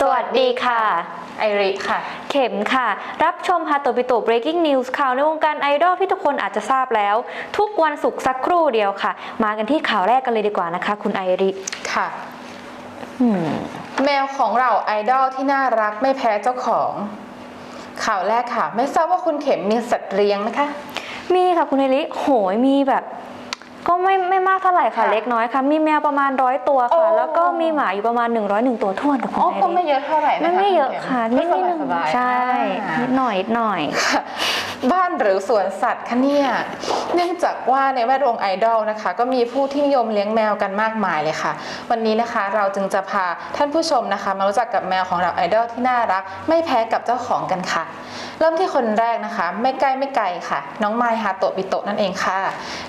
สวัสดีค่ะ ไอริค่ะ เข็มค่ะ รับชมฮาโตบิโต breaking news ข่าวในวงการไอดอลที่ทุกคนอาจจะทราบแล้ว ทุกวันศุกร์สักครู่เดียวค่ะ มากันที่ข่าวแรกกันเลยดีกว่านะคะ คุณไอริค่ะอืมแมวของเราไอดอลที่น่ารักไม่แพ้เจ้าของ ข่าวแรกค่ะ ไม่ทราบว่าคุณเข็มมีสัตว์เลี้ยงนะคะ มีค่ะคุณไอริโหยมีแบบ ก็ไม่ไม่มากเท่าไหร่ค่ะค่ะ เล็กน้อยค่ะ มีแมวประมาณร้อยตัวค่ะ โอ้ แล้วก็มีหมาอยู่ประมาณ 101 ตัวท่วนค่ะคุณอ๋อไอก็ไม่ริเยอะเท่าไหร่นะคะไม่ไม่เยอะณข็ค่ะนิดนิดหนึ่งสบายๆใช่อ่า นิดหน่อยนิดหน่อยบ้านหรือสวนสัตว์คะเนี่ย เนื่องจากว่าในแวดวงไอดอลนะคะ ก็มีผู้ที่นิยมเลี้ยงแมวกันมากมายเลยค่ะ วันนี้นะคะเราจึงจะพาท่านผู้ชมนะคะ มารู้จักกับแมวของเราไอดอลที่น่ารัก ไม่แพ้กับเจ้าของกันค่ะ เริ่มที่คนแรกนะคะ ไม่ใกล้ไม่ไกลค่ะ น้องไมฮาโตะบิโตะนั่นเองค่ะ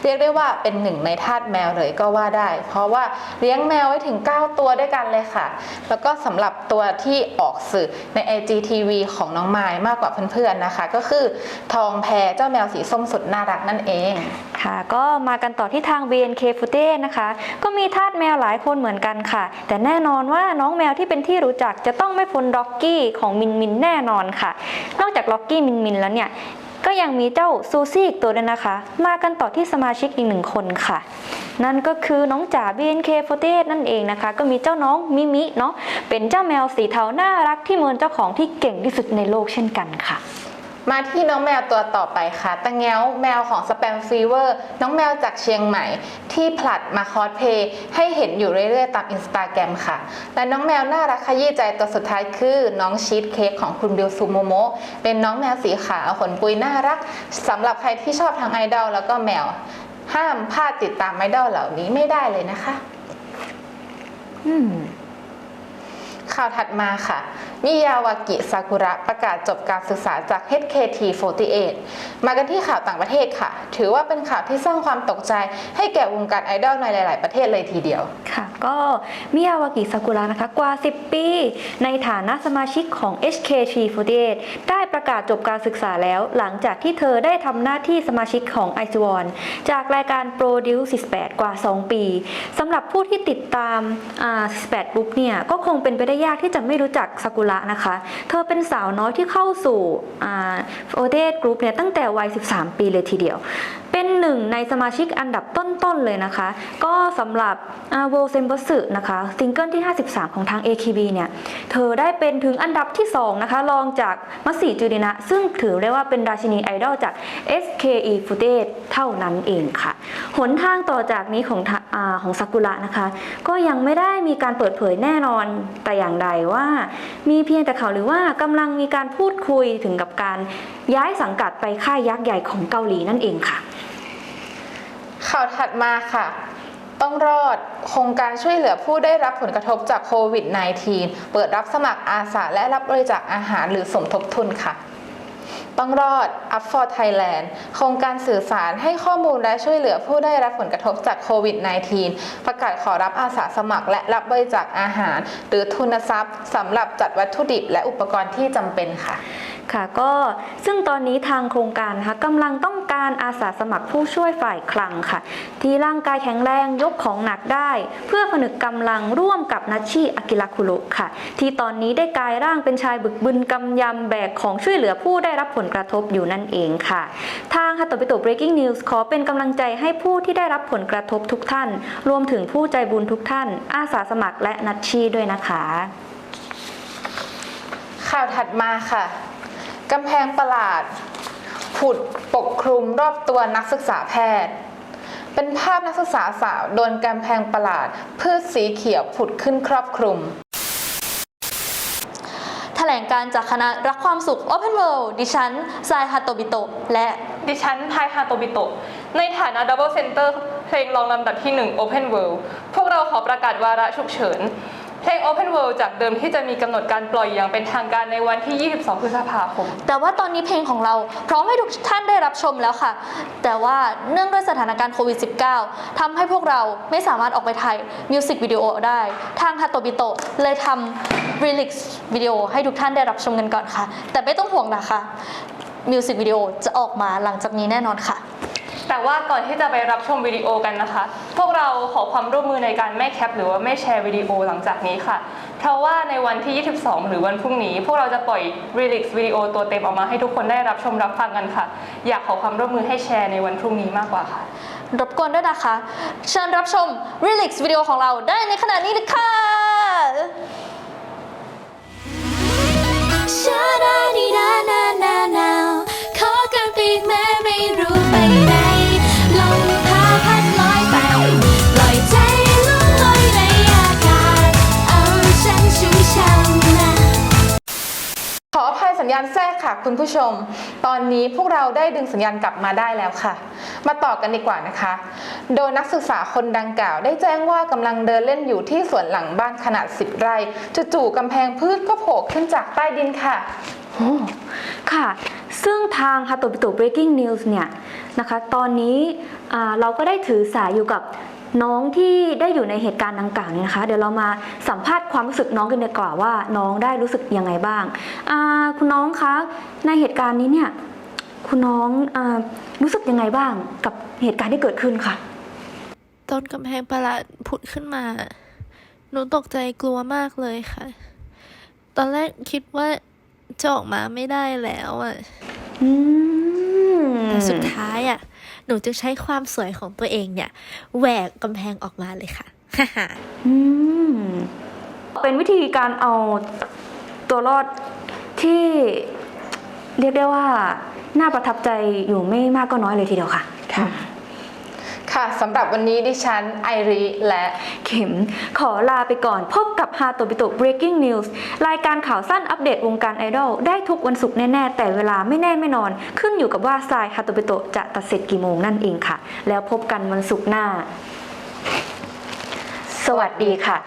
เรียกได้ว่าเป็นหนึ่งในทาสแมวเลยก็ว่าได้ เพราะว่าเลี้ยงแมวไว้ถึง 9 ตัวด้วยกันเลยค่ะ แล้วก็สำหรับตัวที่ออกสื่อใน IGTV ของน้องไมล์มากกว่าเพื่อนๆนะคะ ก็คือทองแพรเจ้าแมวสีส้มสุดน่ารักนั่นเอง ค่ะ ก็มากันต่อที่ทาง BNK f o o t e นะคะ ก็มีทาสแมวหลายคนเหมือนกันค่ะ แต่แน่นอนว่าน้องแมวที่เป็นที่รู้จักจะต้องไม่พ้นล็อกกี้ของมินมินแน่นอนค่ะ นอกจากล็อกกี้มินมินแล้วเนี่ยก็ยังมีเจ้าซูซี่อีกตัวด้วยนะคะ มากันต่อที่สมาชิกอีกหนึ่งคนค่ะ นั่นก็คือน้องจ๋า BNK f o o t e นั่นเองนะคะ ก็มีเจ้าน้องมิมิเนาะเป็นเจ้าแมวสีเทาน่ารักที่เหมือนเจ้าของที่เก่งที่สุดในโลกเช่นกันค่ะ มาที่น้องแมวตัวต่อไปค่ะตะแง้วแมวของสแปมฟีเวอร์น้องแมวจากเชียงใหม่ ที่ผลัดมาคอสเพย์ให้เห็นอยู่เรื่อยๆ ตามอินสตาแกรมค่ะ และน้องแมวน่ารักขยี้ใจตัวสุดท้ายคือ น้องชีสเค้กของคุณบิวซูโมโมเป็นน้องแมวสีขาวขนปุยน่ารักสำหรับใครที่ชอบทั้งไอดอลแล้วก็แมว ห้ามพลาดติดตามไอดอลเหล่านี้ไม่ได้เลยนะคะ อืม ข่าวถัดมาค่ะ มิยาวากิซากุระประกาศจบการศึกษาจาก HKT48 มากันที่ข่าวต่างประเทศค่ะ ถือว่าเป็นข่าวที่สร้างความตกใจให้แก่วงการไอดอลในหลาย ๆ ประเทศเลยทีเดียวค่ะ ก็มิยาวากิซากุระนะคะกว่า 10 ปี ในฐานะสมาชิกของ HKT48 ได้ประกาศจบการศึกษาแล้ว หลังจากที่เธอได้ทำหน้าที่สมาชิกของ i อ o n จากรายการ Produce 18 กว่า 2 ปีสำหรับผู้ที่ติดตาม18 Group เนี่ย ก็คงเป็นไปได้ยากที่จะไม่รู้จักซากุระนะคะ เธอเป็นสาวน้อยที่เข้าสู่โอเดตกรุ๊ปเนี่ยตั้งแต่วัย 13 ปีเลยทีเดียว เป็นหนึ่งในสมาชิกอันดับต้นๆเลยนะคะ ก็สำหรับโวเซมบสึนะคะซิงเกิลที่ 53 ของทาง AKB เนี่ย เธอได้เป็นถึงอันดับที่ 2 นะคะ รองจากมัสสีจูดินะ ซึ่งถือได้ว่าเป็นราชินีไอดอลจาก SKE f o o t a g e เท่านั้นเองค่ะ หนทางต่อจากนี้ของอของซากุระนะคะ ก็ยังไม่ได้มีการเปิดเผยแน่นอนแต่อย่างใดว่า มีเพียงแต่ข่าวหรือว่ากำลังมีการพูดคุยถึงกับการย้ายสังกัดไปค่ายยักษ์ใหญ่ของเกาหลีนั่นเองค่ะาวถัดมาค่ะ ต้องรอดโครงการช่วยเหลือผู้ได้รับผลกระทบจากโควิด -19 เปิดรับสมัครอาสาและรับบริจาคอาหารหรือสมทบทุนค่ะต้องรอด Up for Thailand โครงการสื่อสารให้ข้อมูลและช่วยเหลือผู้ได้รับผลกระทบจากโควิด -19 ประกาศขอรับอาสาสมัคร และรับบริจาคอาหาร หรือทุนทรัพย์สำหรับจัดวัตถุดิบ และอุปกรณ์ที่จำเป็นค่ะ ค่ะก็ซึ่งตอนนี้ทางโครงการนะคะกำลังต้อง การอาสาสมัครผู้ช่วยฝ่ายคลังค่ะ ที่ร่างกายแข็งแรงยกของหนักได้ เพื่อผนึกกำลังร่วมกับนัชชีอากิระคุโรค่ะ ที่ตอนนี้ได้กลายร่างเป็นชายบึกบึนกำยำแบกของช่วยเหลือผู้ได้รับผลกระทบอยู่นั่นเองค่ะ ทางฮัตโตปิโต breaking news ขอเป็นกำลังใจให้ผู้ที่ได้รับผลกระทบทุกท่าน รวมถึงผู้ใจบุญทุกท่าน อาสาสมัครและนัชชีด้วยนะคะข่าวถัดมาค่ะ กำแพงประหลาด ผุดปกคลุมรอบตัวนักศึกษาแพทย์ เป็นภาพนักศึกษาสาวโดนกำแพงประหลาดพืชสีเขียวผุดขึ้นครอบคลุมแถลงการจากคณะรักความสุข Open World ดิฉันทรายฮาโตบิโตะและดิฉันไทยฮาโตบิโตะในฐานะ Double Center เพลงรองลำดับที่ 1 Open World พวกเราขอประกาศวาระฉุกเฉิน เพลง Open World จากเดิมที่จะมีกำหนดการปล่อยอย่างเป็นทางการในวันที่ 22 พฤษภาคม แต่ว่าตอนนี้เพลงของเราพร้อมให้ทุกท่านได้รับชมแล้วค่ะ แต่ว่าเนื่องด้วยสถานการณ์โควิด -19 ทำให้พวกเราไม่สามารถออกไปถ่ายมิวสิกวิดีโอได้ ทางฮาโตบิโตะเลยทำรีลิกวิดีโอให้ทุกท่านได้รับชมกันก่อนค่ะ แต่ไม่ต้องห่วงนะคะมิวสิกวิดีโอจะออกมาหลังจากนี้แน่นอนค่ะ แต่ว่าก่อนที่จะไปรับชมวิดีโอกันนะคะ พวกเราขอความร่วมมือในการไม่แคป หรือว่าไม่แชร์วิดีโอหลังจากนี้ค่ะ เพราะว่าในวันที่ 22 หรือวันพรุ่งนี้ พวกเราจะปล่อย Relix วิดีโอตัวเต็มออกมาให้ทุกคนได้รับชมรับฟังกันค่ะ อยากขอความร่วมมือให้แชร์ในวันพรุ่งนี้มากกว่าค่ะ รบกวนด้วยนะคะ เชิญรับชม Relix วิดีโอของเราได้ในขณะนี้เลยค่ะ สัญญาณแทรกค่ะคุณผู้ชม ตอนนี้พวกเราได้ดึงสัญญาณกลับมาได้แล้วค่ะ มาต่อกันดีกว่านะคะ โดยนักศึกษาคนดังกล่าว ได้แจ้งว่ากำลังเดินเล่นอยู่ที่สวนหลังบ้านขนาด 10 ไร่จู่ๆกำแพงพืชก็โผล่ขึ้นจากใต้ดินค่ะโอ้ค่ะ ซึ่งทาง h a t o b i t o Breaking News เนี่ยนะคะ ตอนนี้เราก็ได้ถือสายอยู่กับ น้องที่ได้อยู่ในเหตุการณ์ดังกล่าวนี้นะคะ เดี๋ยวเรามาสัมภาษณ์ความรู้สึกน้องกันดีกว่าว่าน้องได้รู้สึกยังไงบ้างอ่าคุณน้องคะในเหตุการณ์นี้เนี่ยคุณน้องอารู้สึกยังไงบ้างกับเหตุการณ์ที่เกิดขึ้นค่ะต้นกำแพงประหลาดผุดขึ้นมาหนูตกใจกลัวมากเลยค่ะ ตอนแรกคิดว่าจะออกมาไม่ได้แล้วอะอืมแต่สุดท้ายอะห นูจึงใช้ความสวยของตัวเองเนี่ยแหวกกำแพงออกมาเลยค่ะฮ่าฮ่าอืมเป็นวิธีการเอาตัวรอดที่เรียกได้ว่าน่าประทับใจอยู่ไม่มากก็น้อยเลยทีเดียวค่ะ ค่ะสำหรับวันนี้ดิฉันไอริและเข็มขอลาไปก่อน พบกับฮาโตบิโต Breaking News รายการข่าวสั้นอัปเดตวงการไอดอลได้ทุกวันศุกร์แน่ ๆ แต่เวลาไม่แน่ไม่นอน ขึ้นอยู่กับว่าทรายฮาโตบิโตจะตัดเสร็จกี่โมงนั่นเองค่ะ แล้วพบกันวันศุกร์หน้า สวัสดีค่ะ